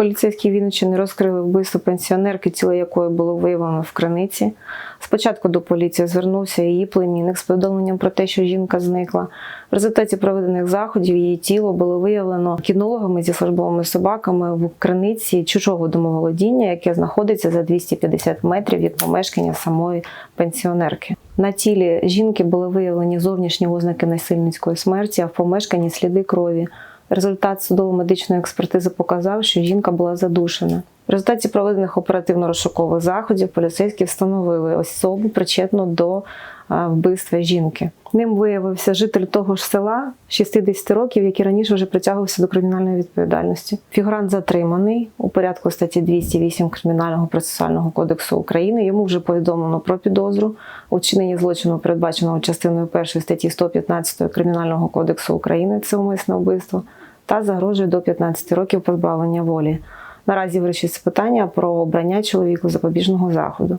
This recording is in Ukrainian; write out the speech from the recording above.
Поліцейські Вінниччини розкрили вбивство пенсіонерки, тіло якої було виявлено в криниці. Спочатку до поліції звернувся її племінник з повідомленням про те, що жінка зникла. В результаті проведених заходів її тіло було виявлено кінологами зі службовими собаками в криниці чужого домоволодіння, яке знаходиться за 250 метрів від помешкання самої пенсіонерки. На тілі жінки були виявлені зовнішні ознаки насильницької смерті, а в помешканні сліди крові. Результат судово-медичної експертизи показав, що жінка була задушена. В результаті проведених оперативно-розшукових заходів поліцейські встановили особу причетну до вбивства жінки. Ним виявився житель того ж села 60 років, який раніше вже притягувався до кримінальної відповідальності. Фігурант затриманий у порядку статті 208 Кримінального процесуального кодексу України. Йому вже повідомлено про підозру у злочину, передбаченого частиною 1 статті 115 Кримінального кодексу України. Це умисне вбивство та загрожує до 15 років позбавлення волі. Наразі вирішується питання про обрання чоловіку запобіжного заходу.